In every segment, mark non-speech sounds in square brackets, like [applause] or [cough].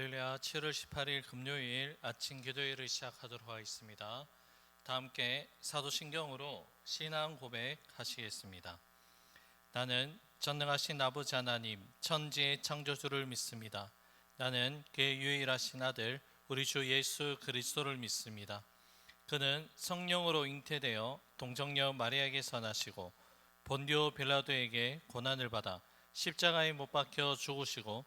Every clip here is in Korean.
할렐루야 7월 18일 금요일 아침 기도회를 시작하도록 하겠습니다. 다 함께 사도신경으로 신앙 고백하시겠습니다. 나는 전능하신 아버지 하나님 천지의 창조주를 믿습니다. 나는 그의 유일하신 아들 우리 주 예수 그리스도를 믿습니다. 그는 성령으로 잉태되어 동정녀 마리아에게서 나시고 본디오 빌라도에게 고난을 받아 십자가에 못 박혀 죽으시고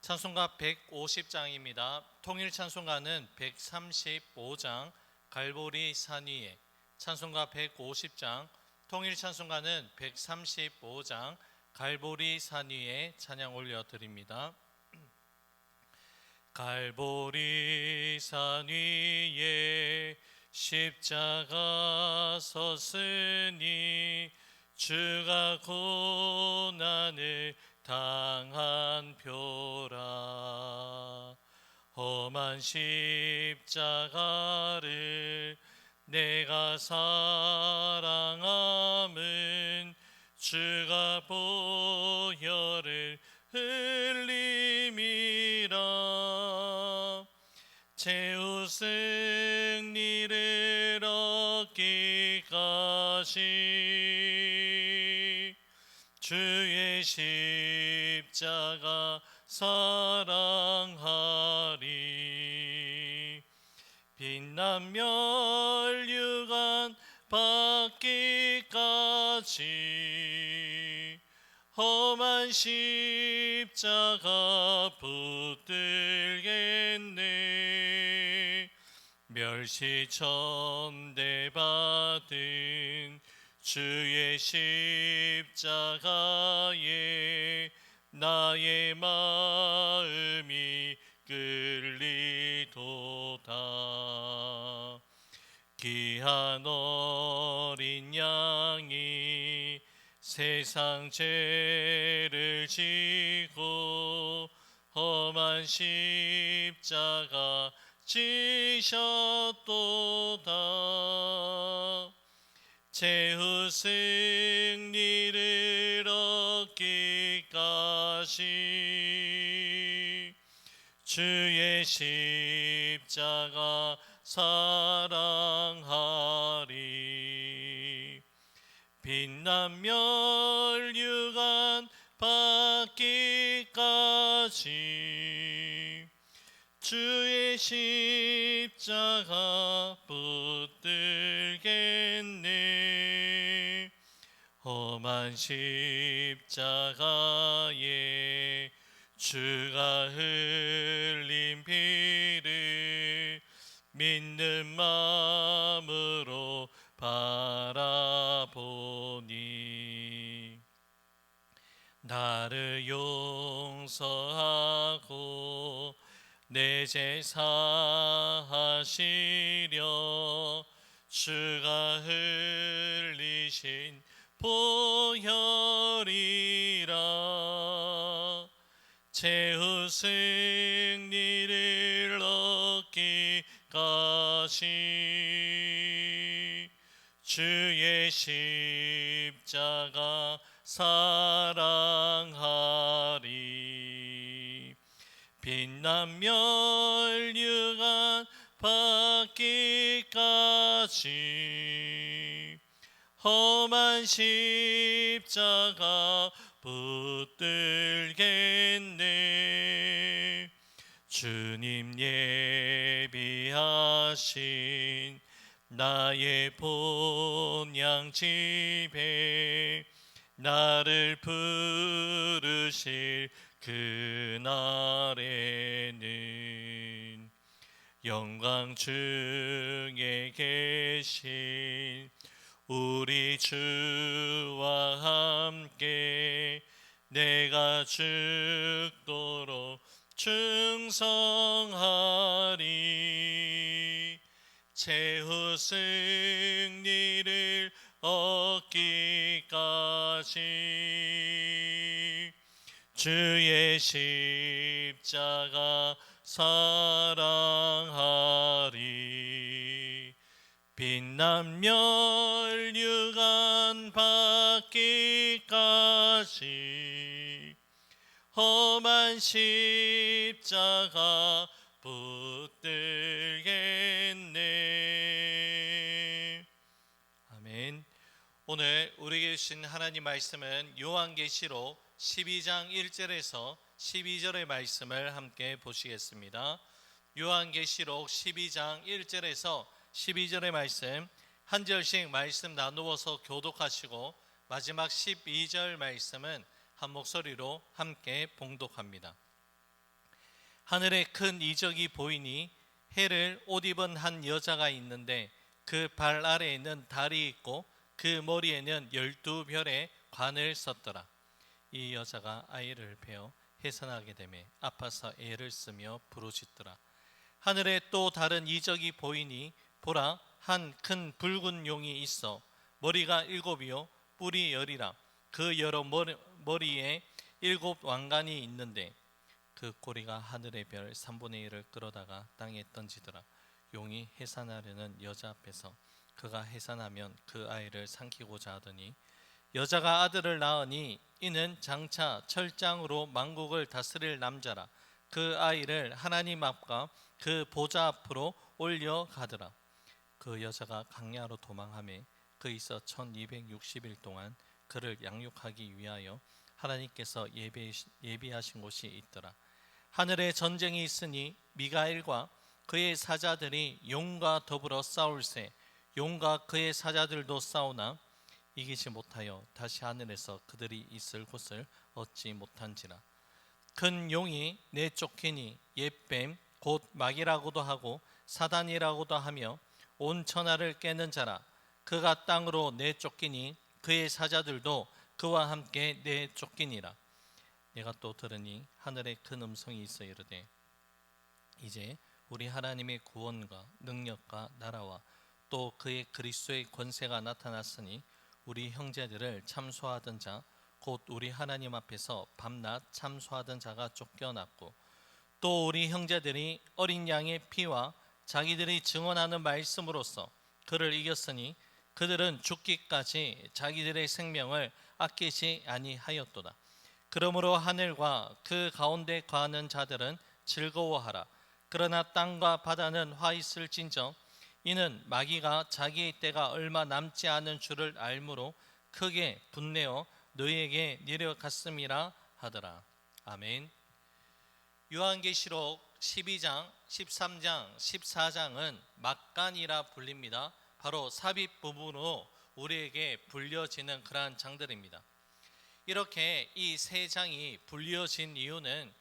찬송가 150장입니다. 통일 찬송가는 135장 갈보리 산 위에 찬송가 150장 통일 찬송가는 135장 갈보리 산 위에 찬양 올려 드립니다. [clears throat] 갈보리 산 위에 십자가 섰으니 주가 고난을 당한 표라 험한 십자가를 내가 사랑함은 주가 보 사랑하리. 빛난 멸류관 받기까지 험한 십자가 붙들겠네. 멸시 천대 받은 주의 십자가에 나의 마음이 끌리도다. 귀한 어린 양이 세상 죄를 지고 험한 십자가 지셨도다. 최후 승리를 얻기 까지 주의 십자가 사랑하리. 빛난 멸류관 받기까지 주의 십자가 붙들겠네 험한 십자가에 주가 흘린 피를 믿는 마음으로 바라보니 나를 용서하고 내죄 사하시려 주가 흘리신 보혈이라. 최후 승리를 얻기까지 주의 십자가 사랑하리. 빛난 멸류관 받기까지 험한 십자가 붙들겠네. 주님 예비하신 나의 본향 집에 나를 부르실 그날에는 영광 중에 계신 우리 주와 함께 내가 죽도록 충성하리. 최후 승리를 얻기까지. 주의 십자가 사랑하리 빛남 멸류관 받기까지 험한 십자가 붙들겠네. 아멘. 오늘 우리에게 주신 하나님 말씀은 요한계시록 12장 1절에서 12절의 말씀을 함께 보시겠습니다. 요한계시록 12장 1절에서 12절의 말씀 한 절씩 말씀 나누어서 교독하시고 마지막 12절 말씀은 한 목소리로 함께 봉독합니다. 하늘에 큰 이적이 보이니 해를 옷 입은 한 여자가 있는데 그 발 아래에는 달이 있고 그 머리에는 열두 별의 관을 썼더라. 이 여자가 아이를 베어 해산하게 되매 아파서 애를 쓰며 부르짖더라. 하늘에 또 다른 이적이 보이니 보라 한 큰 붉은 용이 있어. 머리가 일곱이요 뿔이 열이라. 그 여러 머리, 머리에 일곱 왕관이 있는데 그 꼬리가 하늘의 별 3분의 1을 끌어다가 땅에 던지더라. 용이 해산하려는 여자 앞에서 그가 해산하면 그 아이를 삼키고자 하더니 여자가 아들을 낳으니 이는 장차 철장으로 만국을 다스릴 남자라. 그 아이를 하나님 앞과 그 보좌 앞으로 올려 가더라 그 여자가 강야로 도망하며 그 있어 1260일 동안 그를 양육하기 위하여 하나님께서 예비, 예비하신 곳이 있더라. 하늘에 전쟁이 있으니 미가엘과 그의 사자들이 용과 더불어 싸울세. 용과 그의 사자들도 싸우나 이기지 못하여 다시 하늘에서 그들이 있을 곳을 얻지 못한지라. 큰 용이 내쫓기니 옛뱀 곧 마귀라고도 하고 사단이라고도 하며 온 천하를 깨는 자라. 그가 땅으로 내쫓기니 그의 사자들도 그와 함께 내쫓기니라. 내가 또 들으니 하늘에 큰 음성이 있어 이르되 이제 우리 하나님의 구원과 능력과 나라와 또 그의 그리스도의 권세가 나타났으니 우리 형제들을 참소하던 자 곧 우리 하나님 앞에서 밤낮 참소하던 자가 쫓겨났고 또 우리 형제들이 어린 양의 피와 자기들이 증언하는 말씀으로써 그를 이겼으니 그들은 죽기까지 자기들의 생명을 아끼지 아니하였도다. 그러므로 하늘과 그 가운데 거하는 자들은 즐거워하라. 그러나 땅과 바다는 화 있을진저 이는 마귀가 자기의 때가 얼마 남지 않은 줄을 알므로 크게 분내어 너희에게 내려갔음이라 하더라. 아멘. 요한계시록 12장, 13장, 14장은 막간이라 불립니다. 바로 삽입 부분으로 우리에게 불려지는 그러한 장들입니다. 이렇게 이 세 장이 불려진 이유는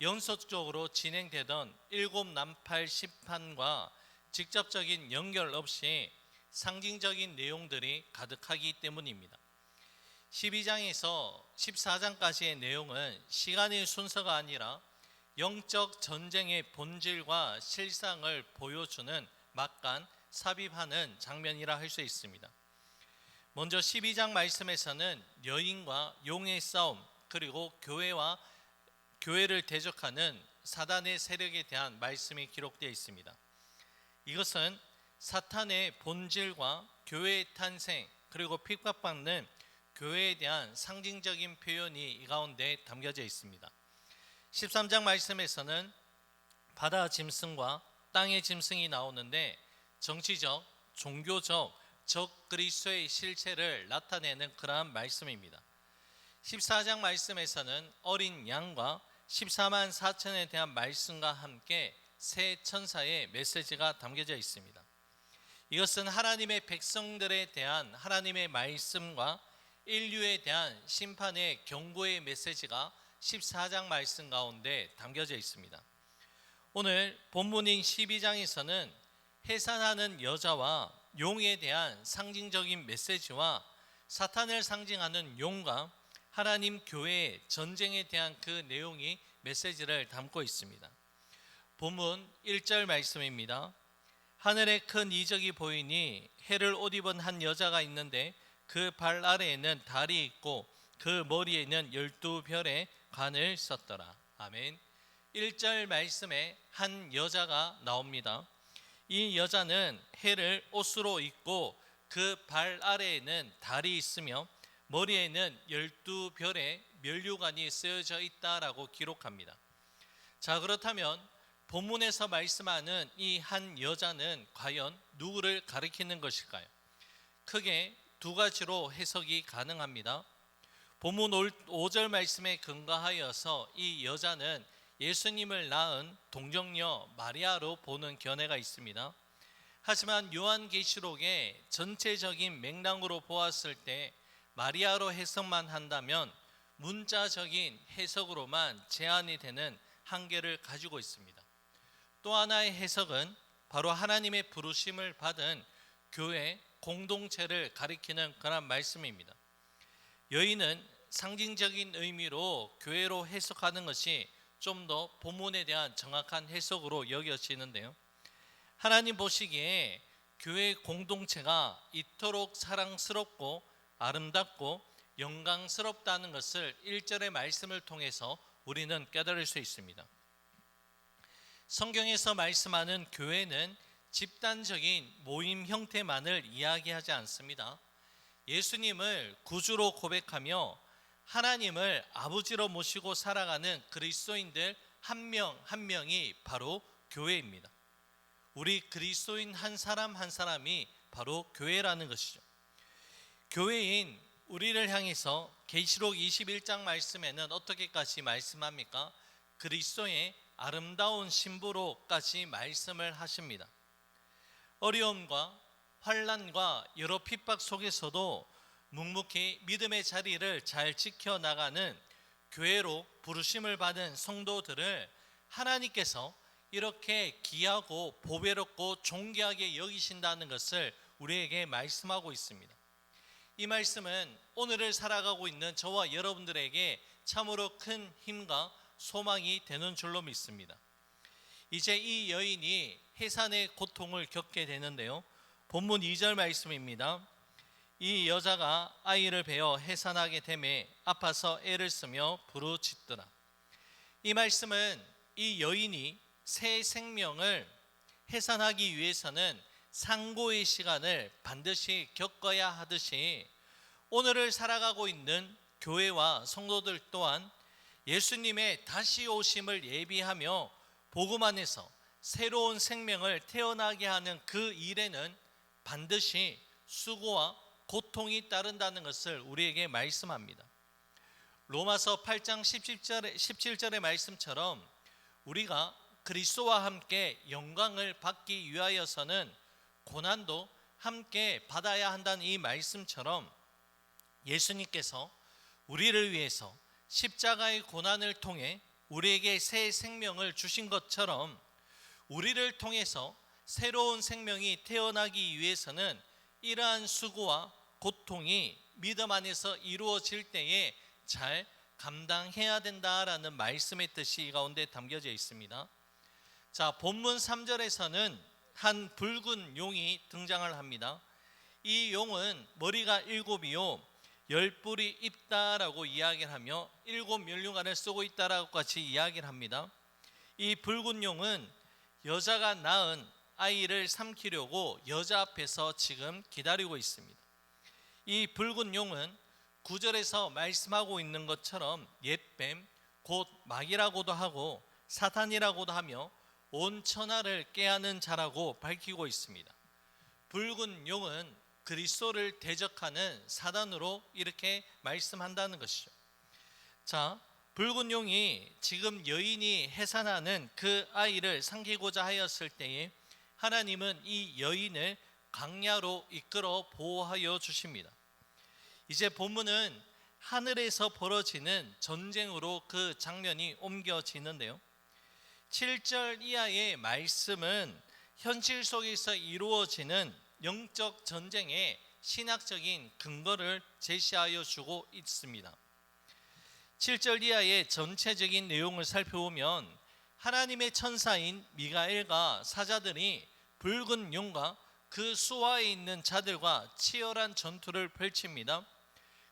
연속적으로 진행되던 일곱 남팔 심판과 직접적인 연결 없이 상징적인 내용들이 가득하기 때문입니다. 12장에서 14장까지의 내용은 시간의 순서가 아니라 영적 전쟁의 본질과 실상을 보여주는 막간 삽입하는 장면이라 할 수 있습니다. 먼저 12장 말씀에서는 여인과 용의 싸움 그리고 교회와 교회를 대적하는 사단의 세력에 대한 말씀이 기록되어 있습니다. 이것은 사탄의 본질과 교회의 탄생 그리고 핍박받는 교회에 대한 상징적인 표현이 이 가운데 담겨져 있습니다. 13장 말씀에서는 바다 짐승과 땅의 짐승이 나오는데 정치적, 종교적, 적 그리스도의 실체를 나타내는 그러한 말씀입니다. 14장 말씀에서는 어린 양과 14만 4천에 대한 말씀과 함께 새 천사의 메시지가 담겨져 있습니다. 이것은 하나님의 백성들에 대한 하나님의 말씀과 인류에 대한 심판의 경고의 메시지가 14장 말씀 가운데 담겨져 있습니다. 오늘 본문인 12장에서는 해산하는 여자와 용에 대한 상징적인 메시지와 사탄을 상징하는 용과 하나님 교회의 전쟁에 대한 그 내용이 메시지를 담고 있습니다. 본문 1절 말씀입니다. 하늘에 큰 이적이 보이니 해를 옷 입은 한 여자가 있는데 그 발 아래에는 달이 있고 그 머리에는 열두 별의 관을 썼더라. 아멘. 1절 말씀에 한 여자가 나옵니다. 이 여자는 해를 옷으로 입고 그 발 아래에는 달이 있으며 머리에는 열두 별의 면류관이 쓰여져 있다라고 기록합니다. 자 그렇다면 본문에서 말씀하는 이 한 여자는 과연 누구를 가리키는 것일까요? 크게 두 가지로 해석이 가능합니다. 본문 5절 말씀에 근거하여서 이 여자는 예수님을 낳은 동정녀 마리아로 보는 견해가 있습니다. 하지만 요한계시록의 전체적인 맥락으로 보았을 때 마리아로 해석만 한다면 문자적인 해석으로만 제한이 되는 한계를 가지고 있습니다. 또 하나의 해석은 바로 하나님의 부르심을 받은 교회 공동체를 가리키는 그런 말씀입니다. 여인은 상징적인 의미로 교회로 해석하는 것이 좀 더 본문에 대한 정확한 해석으로 여겨지는데요. 하나님 보시기에 교회 공동체가 이토록 사랑스럽고 아름답고 영광스럽다는 것을 1절의 말씀을 통해서 우리는 깨달을 수 있습니다. 성경에서 말씀하는 교회는 집단적인 모임 형태만을 이야기하지 않습니다. 예수님을 구주로 고백하며 하나님을 아버지로 모시고 살아가는 그리스도인들 한명한 명이 바로 교회입니다. 우리 그리스도인 한 사람 한 사람이 바로 교회라는 것이죠. 교회인 우리를 향해서 계시록 21장 말씀에는 어떻게까지 말씀합니까? 그리스도의 아름다운 신부로까지 말씀을 하십니다. 어려움과 환란과 여러 핍박 속에서도 묵묵히 믿음의 자리를 잘 지켜 나가는 교회로 부르심을 받은 성도들을 하나님께서 이렇게 귀하고 보배롭고 존귀하게 여기신다는 것을 우리에게 말씀하고 있습니다. 이 말씀은 오늘을 살아가고 있는 저와 여러분들에게 참으로 큰 힘과 소망이 되는 줄로 믿습니다. 이제 이 여인이 해산의 고통을 겪게 되는데요. 본문 2절 말씀입니다. 이 여자가 아이를 베어 해산하게 되매 아파서 애를 쓰며 부르짖더라. 이 말씀은 이 여인이 새 생명을 해산하기 위해서는 상고의 시간을 반드시 겪어야 하듯이 오늘을 살아가고 있는 교회와 성도들 또한 예수님의 다시 오심을 예비하며 복음 안에서 새로운 생명을 태어나게 하는 그 일에는 반드시 수고와 고통이 따른다는 것을 우리에게 말씀합니다. 로마서 8장 17절의, 17절의 말씀처럼 우리가 그리스도와 함께 영광을 받기 위하여서는 고난도 함께 받아야 한다는 이 말씀처럼 예수님께서 우리를 위해서 십자가의 고난을 통해 우리에게 새 생명을 주신 것처럼 우리를 통해서 새로운 생명이 태어나기 위해서는 이러한 수고와 고통이 믿음 안에서 이루어질 때에 잘 감당해야 된다라는 말씀의 뜻이 이 가운데 담겨져 있습니다. 자, 본문 3절에서는 한 붉은 용이 등장을 합니다. 이 용은 머리가 일곱이요 열 뿔이 있다라고 이야기를 하며 일곱 면류관을 쓰고 있다라고 같이 이야기를 합니다. 이 붉은 용은 여자가 낳은 아이를 삼키려고 여자 앞에서 지금 기다리고 있습니다. 이 붉은 용은 구절에서 말씀하고 있는 것처럼 옛뱀 곧 마귀라고도 하고 사탄이라고도 하며 온 천하를 깨하는 자라고 밝히고 있습니다. 붉은 용은 그리스도를 대적하는 사단으로 이렇게 말씀한다는 것이죠. 자, 붉은 용이 지금 여인이 해산하는 그 아이를 삼키고자 하였을 때에 하나님은 이 여인을 강야로 이끌어 보호하여 주십니다. 이제 본문은 하늘에서 벌어지는 전쟁으로 그 장면이 옮겨지는데요. 7절 이하의 말씀은 현실 속에서 이루어지는 영적 전쟁의 신학적인 근거를 제시하여 주고 있습니다. 7절 이하의 전체적인 내용을 살펴보면 하나님의 천사인 미가엘과 사자들이 붉은 용과 그 수하에 있는 자들과 치열한 전투를 펼칩니다.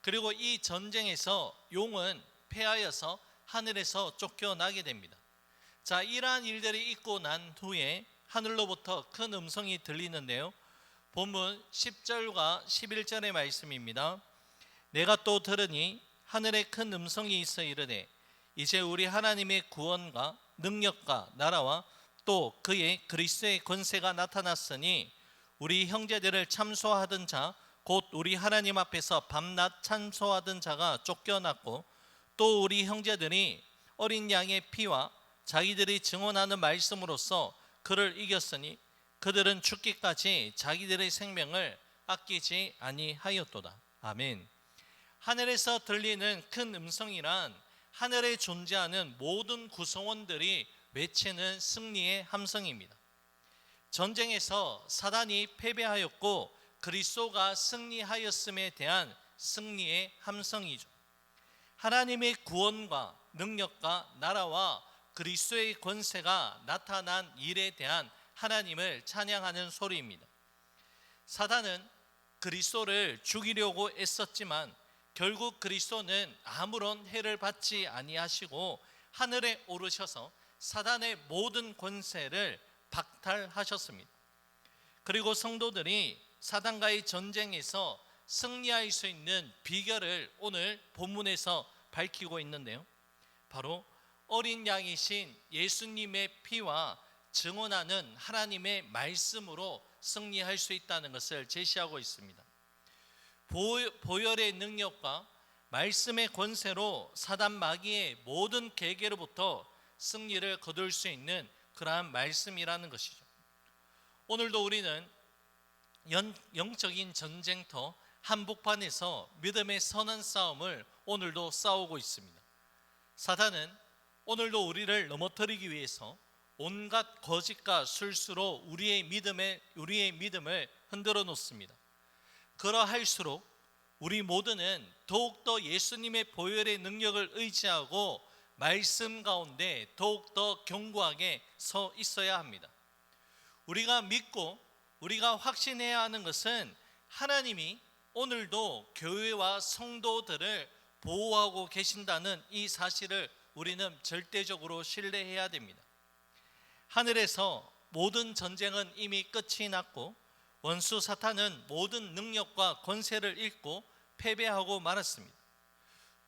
그리고 이 전쟁에서 용은 패하여서 하늘에서 쫓겨나게 됩니다. 자, 이러한 일들이 있고 난 후에 하늘로부터 큰 음성이 들리는데요. 본문 10절과 11절의 말씀입니다. 내가 또 들으니 하늘에 큰 음성이 있어 이르되 이제 우리 하나님의 구원과 능력과 나라와 또 그의 그리스도의 권세가 나타났으니 우리 형제들을 참소하던 자 곧 우리 하나님 앞에서 밤낮 참소하던 자가 쫓겨났고 또 우리 형제들이 어린 양의 피와 자기들이 증언하는 말씀으로써 그를 이겼으니 그들은 죽기까지 자기들의 생명을 아끼지 아니하였도다. 아멘. 하늘에서 들리는 큰 음성이란 하늘에 존재하는 모든 구성원들이 외치는 승리의 함성입니다. 전쟁에서 사단이 패배하였고 그리스도가 승리하였음에 대한 승리의 함성이죠. 하나님의 구원과 능력과 나라와 그리스도의 권세가 나타난 일에 대한 하나님을 찬양하는 소리입니다. 사단은 그리스도를 죽이려고 애썼지만 결국 그리스도는 아무런 해를 받지 아니하시고 하늘에 오르셔서 사단의 모든 권세를 박탈하셨습니다. 그리고 성도들이 사단과의 전쟁에서 승리할 수 있는 비결을 오늘 본문에서 밝히고 있는데요. 바로 어린 양이신 예수님의 피와 증언하는 하나님의 말씀으로 승리할 수 있다는 것을 제시하고 있습니다. 보혈의 능력과 말씀의 권세로 사단 마귀의 모든 계계로부터 승리를 거둘 수 있는 그러한 말씀이라는 것이죠. 오늘도 우리는 영적인 전쟁터 한복판에서 믿음의 선한 싸움을 오늘도 싸우고 있습니다. 사단은 오늘도 우리를 넘어뜨리기 위해서 온갖 거짓과 술수로 우리의 믿음에 우리의 믿음을 흔들어 놓습니다. 그러할수록 우리 모두는 더욱더 예수님의 보혈의 능력을 의지하고 말씀 가운데 더욱더 견고하게 서 있어야 합니다. 우리가 믿고 우리가 확신해야 하는 것은 하나님이 오늘도 교회와 성도들을 보호하고 계신다는 이 사실을 우리는 절대적으로 신뢰해야 됩니다. 하늘에서 모든 전쟁은 이미 끝이 났고 원수 사탄은 모든 능력과 권세를 잃고 패배하고 말았습니다.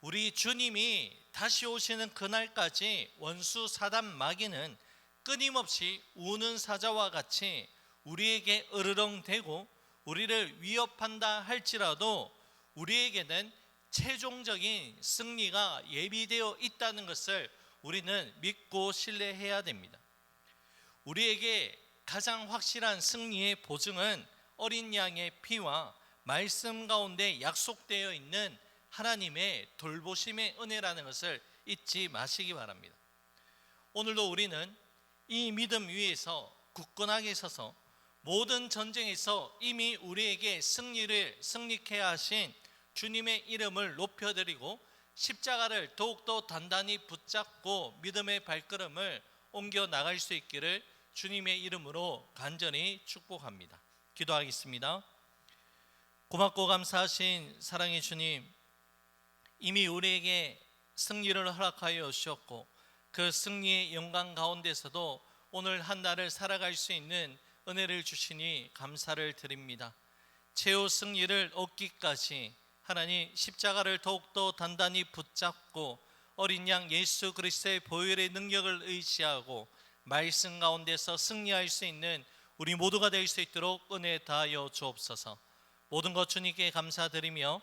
우리 주님이 다시 오시는 그날까지 원수 사단 마귀는 끊임없이 우는 사자와 같이 우리에게 으르렁대고 우리를 위협한다 할지라도 우리에게는 최종적인 승리가 예비되어 있다는 것을 우리는 믿고 신뢰해야 됩니다. 우리에게 가장 확실한 승리의 보증은 어린 양의 피와 말씀 가운데 약속되어 있는 하나님의 돌보심의 은혜라는 것을 잊지 마시기 바랍니다. 오늘도 우리는 이 믿음 위에서 굳건하게 서서 모든 전쟁에서 이미 우리에게 승리를 승리케 하신 주님의 이름을 높여드리고 십자가를 더욱더 단단히 붙잡고 믿음의 발걸음을 옮겨 나갈 수 있기를 주님의 이름으로 간절히 축복합니다. 기도하겠습니다. 고맙고 감사하신 사랑의 주님, 이미 우리에게 승리를 허락하여 주셨고 그 승리의 영광 가운데서도 오늘 한 날을 살아갈 수 있는 은혜를 주시니 감사를 드립니다. 최후 승리를 얻기까지 하나님 십자가를 더욱더 단단히 붙잡고 어린 양 예수 그리스도의 보혈의 능력을 의지하고 말씀 가운데서 승리할 수 있는 우리 모두가 될 수 있도록 은혜 다하여 주옵소서. 모든 것 주님께 감사드리며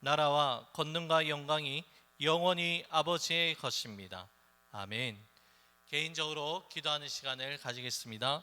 나라와 권능과 영광이 영원히 아버지의 것입니다. 아멘. 개인적으로 기도하는 시간을 가지겠습니다.